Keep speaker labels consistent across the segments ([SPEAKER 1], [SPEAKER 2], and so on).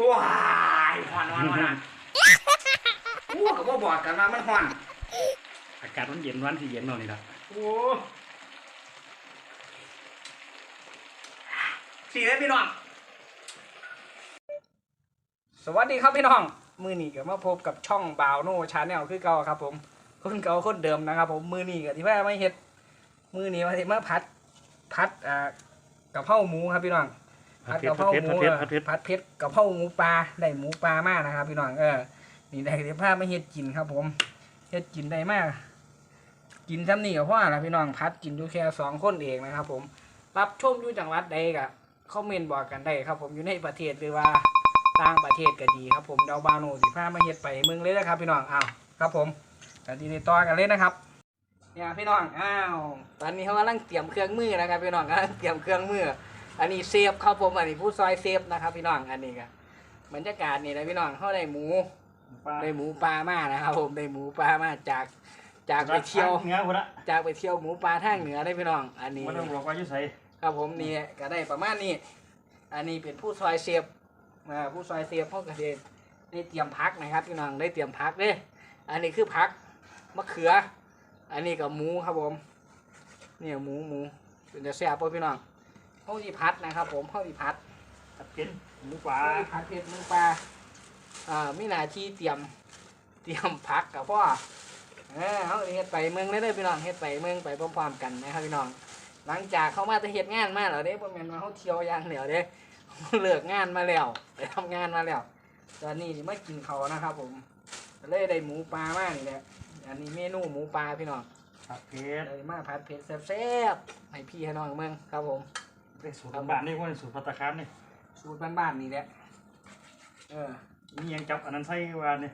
[SPEAKER 1] ว้ายฮ้อนฮ้อนฮ้อนโอ้ก็บ่บอกกันว่ามันฮ้อน
[SPEAKER 2] อากาศมันเย็นวันที่เย็นเนาะนี่ละ
[SPEAKER 1] โอ้สี่เลยพี่น้อง สวัสดีครับพี่น้อง มือนี้ก็มาพบกับช่องบาวโน่ชาแนลคือเก่าครับ ผมคนเก่าคนเดิมนะครับ ผมมือนี้ก็ที่ว่าไม่เฮ็ด มือนี้มาที่มาพัด พัดอ่ากะเพราหมูครับพี่น้อง
[SPEAKER 2] ผัด
[SPEAKER 1] ผัด
[SPEAKER 2] เผ็ด
[SPEAKER 1] กะเพ
[SPEAKER 2] ผั
[SPEAKER 1] รา
[SPEAKER 2] ด
[SPEAKER 1] ห
[SPEAKER 2] เผ็ด
[SPEAKER 1] มู
[SPEAKER 2] ผัดเผ็ด
[SPEAKER 1] เออ
[SPEAKER 2] ผัดเผ็ด
[SPEAKER 1] ผัดเผ็ดกะเพราหมูปลาได้หมูปลามากนะครับ พี่น้องเออนี่ได้ที่ผ้าไม่เฮ็ดกินครับ ผมเฮ็ดกินได้มาก กินซ้ำนี่กับพ่อละพี่น้องพัดกินอยู่แค่สองคนเองนะครับ ผมรับชมอยู่จังหวัดใดกะคอมเมนต์บอกกันได้ครับ ผมอยู่ในประเทศหรือว่าต่างประเทศก็ดีครับ ผมเดาบาโนสิผ้ามาเฮ็ดไปเมืองเลยนะครับ พี่น้องอ้าวครับ ผมกันทีนี้ต่อกันเลยนะครับเนี่ยพี่น้องอ้าวตอนนี้เขากำลังเตรียมเครื่องมือนะครับพี่น้องกำลังเตรียมเครื่องมือ อันนี้เซฟครับผมอันนี้ผู้ซอยเซฟนะครับพี่น้องอันนี้ก็บรรยากาศนี่นะพี่น้องเขาได้หมู
[SPEAKER 2] ปลา
[SPEAKER 1] ได้หมูปลามานะครับผมได้หมูปลามาจากจากไปเที่ยว
[SPEAKER 2] เนื้อพุ่นละ
[SPEAKER 1] จากไปเที่ยวหมูปลาทางเหนือได้พี่น้อง อันนี้
[SPEAKER 2] มันต้องบอกว่าอยู่ใส่
[SPEAKER 1] ครับผมนี่ก็ได้ประมาณนี้อันนี้เป็นผู้ซอยเซฟอ่าผู้ซอยเซฟเขาก็ได้ได้เตรียมพักนะครับพี่น้องได้เตรียมพักเด้อันนี้คือพักมะเขือ อันนี้กับหมูครับผมเนี่ยหมูหมูเป็นจะแซ่บป่ะพี่น้อง เขาที่พัดนะครับ ผมเขาที่พัด
[SPEAKER 2] ผัดเผ็ดหมูปลา
[SPEAKER 1] เขาที่พัดเผ็ดหมูปลาอ่ามีหน้าที่เตรียมเตรียมพักกับพ่อเออเขาเฮ็ดไปเมืองเลยเด้อพี่น้องเฮ็ดไปเมืองไปพร้อมๆกันนะครับพี่น้อง หลังจากเขามาจะเฮ็ดงานมาแล้วเด้บ่แม่นว่าเขาเที่ยวอย่างเดียวเด้เขาเลิกงานมาแล้วไปทำงานมาแล้วตอนนี้สิมากินเขาวนะครับ ผมก็เลยได้หมูปลามานี่แหละอันนี้เมนูหมูปลาพี่น้อง
[SPEAKER 2] ผัดเผ็ด
[SPEAKER 1] เลยมาผัดเผ็ดแซ่บๆให้พี่ให้น้องเมืองครับผม
[SPEAKER 2] เป็นสูตรบ้านนี่พวกนี้สูตรพัตตาคารนี่
[SPEAKER 1] สูตรบ้านๆนี่แหละ เออ
[SPEAKER 2] มีหยังจับอันนั้นใส่วานนี่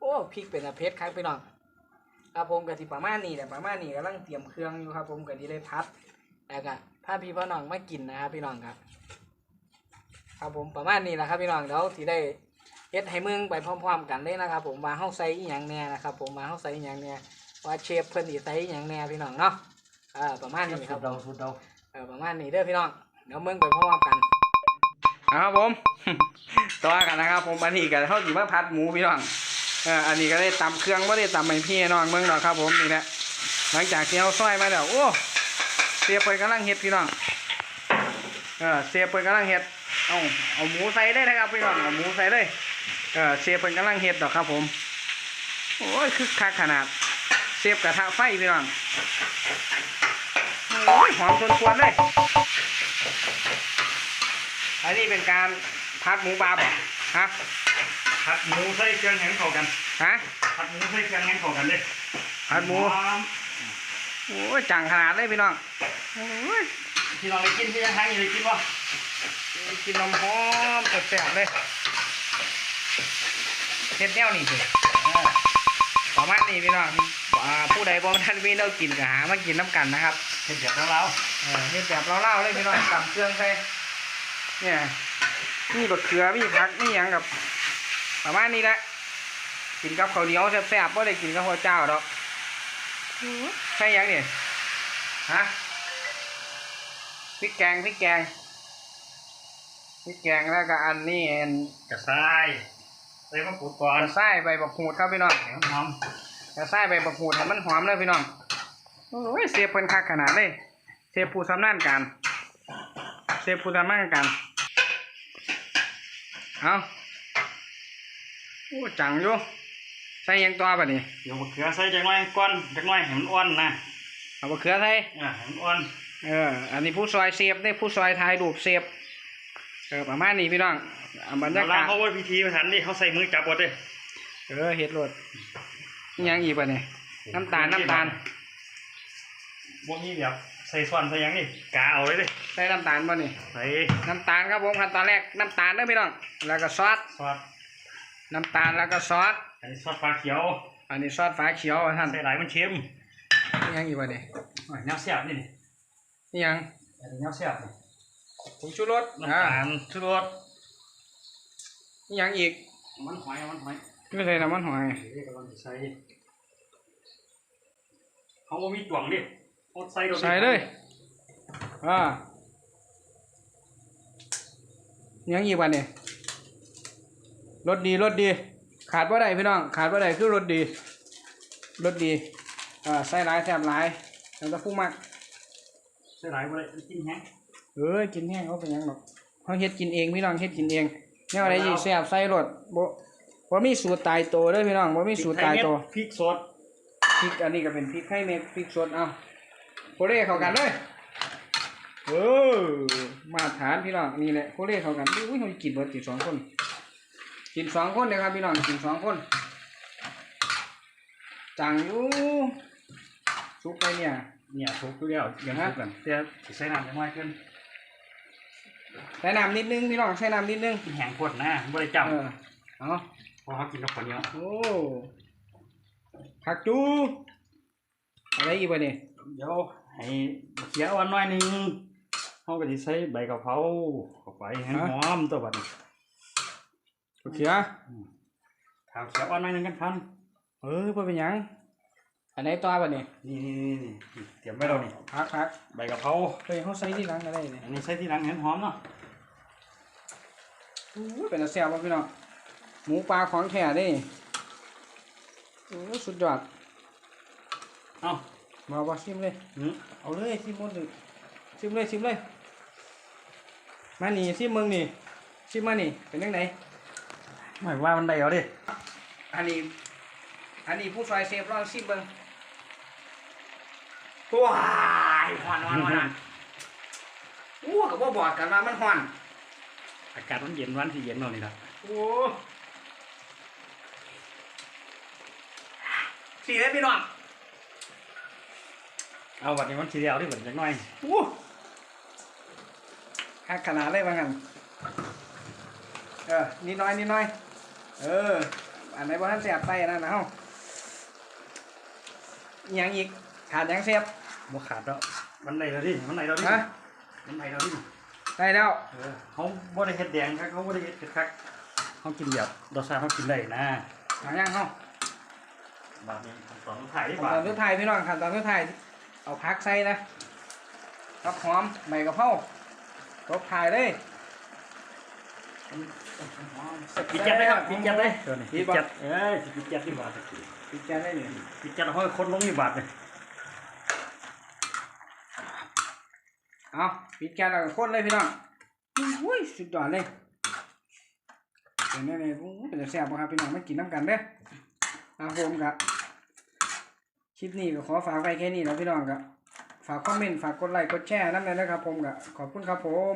[SPEAKER 1] โอ้พริกเป็นอะเผ็ดครับพี่น้องครับผมกะทิประมาณนี้แหละประมาณนี้กำลังเตรียมเครื่องอยู่ครับ ผมกะทิเลยพัดแล้วก็พาพี่พ่อน้องมากินนะครับพี่น้องครับ ครับผมประมาณนี้แหละครับพี่น้องเดี๋ยวที่ได้เฮ็ดให้เมืองไปพร้อม ๆ กันเลยนะครับ ผมมาเฮาใส่อีหยังแน่นะครับ ผมมาเฮาใส่อีหยังแน่ว่าเชฟเพิ่นสิใส่อีหยังแน่พี่น้องเนาะเออประมาณนี้ค
[SPEAKER 2] สู
[SPEAKER 1] รั
[SPEAKER 2] ต
[SPEAKER 1] บ
[SPEAKER 2] รเดาสูตรเดา
[SPEAKER 1] เออประมาณนี้เด้อพี่น้องเดี๋ยวเมืองไปพร้อมกันครับผมต่อกันนะครับ ผมอันนี้ก็เฮาสิมาผัดหมูพี่น้องเอออันนี้ก็ได้ตำเครื่องบ่ได้ตำให้พี่น้องเมืองดอกครับ ผมนี่แหละหลังจากที่เฮาซอยมาแล้วโอ้เสียเพิ่นกำลังเฮ็ดพี่น้องเออเสียเพิ่นกำลังเฮ็ดเอาเอาหมูใส่ได้นะครับพี่น้องเอาหมูใส่เลยเออเซฟเพิ่นกำลังเฮ็ดดอกครับ ผมโอ้ยคึกคักขนาดเซฟกระทะไฟพี่น้อง หอมชวนชวนๆเลย อันนี้เป็นการพัดหมูปลาบ่ฮะ
[SPEAKER 2] ผัดหมูใส่เครื่องแห้งเข้ากัน
[SPEAKER 1] ฮะ
[SPEAKER 2] ผัดหมูใส่เครื่องแห้งเข้ากันเลย
[SPEAKER 1] พัดหมู
[SPEAKER 2] หอม
[SPEAKER 1] โอ้ยจังขนาดเลยพี่น้องโอ้ย
[SPEAKER 2] พี่น้องได้กินที่ยังทางอยู่ได้กินบ่
[SPEAKER 1] กินนมหอมแซ่บๆเลยเฮ็ดแนวนี่สิเออประมาณนี้พี่น้อง อ่าผู้ใดบ่ทันมีเรากินก็หามากินน้ำกันนะครับ
[SPEAKER 2] เผ็ดแบบเรา
[SPEAKER 1] เออเฮ็ดแบบเล่าๆเลยพี่น้องตำเครื่องใส่เนี่ยมีบะเขือมีผักมีหยังกับประมาณนี้แหละกินกับข้าวเหนียวแซ่บๆบ่ได้กินกับข้าวเจ้าดอกใช่หยังนี่ฮะพริกแกงพริกแกงพริกแกงแล้วก็อันนี้อัน
[SPEAKER 2] ๆกระชายใส่มะกรูดก่อกน
[SPEAKER 1] ระส่ายใบบักหูดครับพี่น้อง
[SPEAKER 2] แห้งหอม
[SPEAKER 1] กระส่ายใบบักหูดให้มันหอมเลยพี่น้องโอ้ยเสียบเพิ่นคักขนาดเลยเสียบผู้สำนานการเสียบผู้สำนานการเอาโอ้จังอยู่ใส่หยังตัวบัดนี้
[SPEAKER 2] เดี๋ยวมะเขือใส่จังหน่อยก้อนจังหน่อยให้มันอ่อนนะ
[SPEAKER 1] เอาบักเขือใส่
[SPEAKER 2] อ่าให้มันอ่อน
[SPEAKER 1] เอออันนี้ผู้ซอยเสียบได้ผู้ซอยถ่ายรูปเสียบเออประมาณนี้พี่น้องอะบรร
[SPEAKER 2] เวยา
[SPEAKER 1] กา
[SPEAKER 2] ลา
[SPEAKER 1] ศ
[SPEAKER 2] เขาไว้พิธีประทันดิเขาใส่มือจับหมดเลย
[SPEAKER 1] เออเฮ็ดรถอิห ยังอีกบัดนี้น้ำตาลน้ำตาล
[SPEAKER 2] พวกนี้แบบใส่ส่วนใส่หยังนี่กาเอาเลยดิ
[SPEAKER 1] ใส่น้ำตาลบ่นี่
[SPEAKER 2] ใส่
[SPEAKER 1] น้ำตาลครับผมขั้นตอนแรกน้ำตาลเด้อพี่น้องแล้วก็ซอส
[SPEAKER 2] ซอส
[SPEAKER 1] น้ำตาลแล้วก็ซอส
[SPEAKER 2] อันนี้ซอสฟ้าเขียว
[SPEAKER 1] อันนี้ซอสฟ้าเขียวอะท่าน
[SPEAKER 2] ใส่หลายมันเค็ม
[SPEAKER 1] อิหยังอีกบัดนี้
[SPEAKER 2] โอ้ยแนวเสียบนี่นี่
[SPEAKER 1] อิหยัง
[SPEAKER 2] อันนี้แนวเสียบนี่
[SPEAKER 1] ผงชูรส
[SPEAKER 2] น้ำ
[SPEAKER 1] อ่า
[SPEAKER 2] ตาลชูรส
[SPEAKER 1] อิหยังอีก
[SPEAKER 2] มันหอยมันหอย
[SPEAKER 1] ไม่ใส่น้ำมันหอย
[SPEAKER 2] เดี๋ยวกำลังจะใส่เขาบ่มีตวงดิเขาใส่โด
[SPEAKER 1] ใส่เลยอ่าอิหยังอีกบัดนี้รสดีรสดี ขาดว่าใดพี่น้อง ขาดว่าใดคือรสดีรสดีเอ่าใส่หลายแซ่บหลายแล้วก็ผู้มัก
[SPEAKER 2] ใส่หลายบ่ได้กินแฮง
[SPEAKER 1] เออกินแห้งเขาเป็นหยังหรอกเขาเฮ็ดกินเองพี่น้องเฮ็ดกินเองเนี่ยอะไรยี่แซ่บใส่รสบ่ บ่มีสูตรตายตัวเด้อพี่น้องบ่มีสูตรตายตัว
[SPEAKER 2] พริกสด
[SPEAKER 1] พริกอันนี้ก็เป็นพริกไข่เม็ดพริกสดเอาโคเร่เข้ากันเลยเออมาตรฐานพี่น้องนี่แหละโคเร่เข้ากันอุ้ยเขากินเบิดกินสองคนกินสองคนเลยครับพี่น้องกินสองคนจังอยู่ซุปไปเนี่ย
[SPEAKER 2] เนี่ยทุกอยู่แล้วยังทุกกันแต่สิใส่น้ำจังน้อยขึ้น
[SPEAKER 1] ใส่น้ำนิดนึงพี่น้องใส่น้ำนิดนึง
[SPEAKER 2] แห้งโพดนะบ่ได้จำ
[SPEAKER 1] เออเอา
[SPEAKER 2] เพราะเขากินกับข้าวเหนียว
[SPEAKER 1] โอ้ผักจูอะไรอีกวะเนี่ย
[SPEAKER 2] เดี๋ยวให้เขียวอ่อนหน่อยหนึงเขาก็สิใส่ใบกะเพราเข้าไปให้หอมตัวบัดนี้
[SPEAKER 1] โอเคอะ
[SPEAKER 2] ถ้าเขียวอ่อนหน่อยหนึงกันทัน
[SPEAKER 1] เออบ่เป็นหยังอันไหนตัววะเนี่ย
[SPEAKER 2] นี่นี่นี่นี่เตรียมไว้แล้วนี่
[SPEAKER 1] พักพัก
[SPEAKER 2] ใบกะเพรา
[SPEAKER 1] เคยเขาใส่ที่หลังอะไรเนี่ย
[SPEAKER 2] อันนี้ใส่ที่หลังเห็นหอมเนาะ
[SPEAKER 1] อู้เป็นตาแซ่บวะพี่น้อง หมูปลาของแท้เด้โอ้สุดยอด
[SPEAKER 2] เอ้า
[SPEAKER 1] มาบ่ชิมเลย
[SPEAKER 2] หืม
[SPEAKER 1] เอาเลยชิมหมดเลยชิมเลยชิมเลย มานี่ชิมมึงนี่ชิมมานี่เป็นยังไง
[SPEAKER 2] หมายว่ามันได้เอาดิ
[SPEAKER 1] อันนี้ อันนี้ผู้ช่วยเชฟลองชิมเบิ่งว้ายหอนหอนหอนอู้ก็บ่บอกกันว่ามันหอน
[SPEAKER 2] อากาศมันเย็นวันที่เย็นเนาะนี่ล่ะ
[SPEAKER 1] โอ้ สี่เลยพี่น้อง
[SPEAKER 2] เอาบัดนี้มันสิเดียวดิบัดจักหน่อย
[SPEAKER 1] โอ้หักขนาดเลยว่างั้นเออนิดน้อยนิดน้อย เออ อันไหนบ่ทันเสียบไปนั่นนะเฮาอิหยังอีกขาดหยังเสียบ
[SPEAKER 2] บ่ขาดแล้วมันได้แล้วดิมันได้แล้วดิ
[SPEAKER 1] ฮะ
[SPEAKER 2] มันได้แล้วดิ
[SPEAKER 1] ได้แล้ว
[SPEAKER 2] เออเขาบ่ได้เฮ็ดแดงครับเขาบ่ได้เฮ็ดเผ็ดคักเขากินแบบรสชาติเขากินได้นะ
[SPEAKER 1] เอายังเฮา
[SPEAKER 2] บาดนี้ขั้นตอนสุดท้ายดี
[SPEAKER 1] ขั้น
[SPEAKER 2] กว่า
[SPEAKER 1] ตอนสุดท้ายพี่น้องขั้นตอนสุดท้ายเอาพักใส่นะกับหอมใบกะเพราตบท้ายเลย
[SPEAKER 2] ปิดจัดเลยครับปิดจัดเลย
[SPEAKER 1] ปิ
[SPEAKER 2] ปิ
[SPEAKER 1] ด
[SPEAKER 2] ด
[SPEAKER 1] บ่
[SPEAKER 2] จัดเอ้ยสิปิดจัดดีกว่า
[SPEAKER 1] ปิดแกนได้นี่
[SPEAKER 2] ปิดจัดเอาให้คนลงนี่บาดเลย
[SPEAKER 1] เอาปิดแกนแล้วก็คนเลยพี่น้องอุ้ยสุดยอดเลยเป็นไงเนี่ยโอ้เป็นจะแซ่บบ่ครับพี่น้องมากินน้ำกันเด้อเอาผมกับ คลิปนี้ก็ขอฝากไว้แค่นี้แล้วพี่น้องกับฝากคอมเมนต์ฝากกดไลค์กดแชร์นั่นเลยนะครับผมก็ขอบคุณครับผม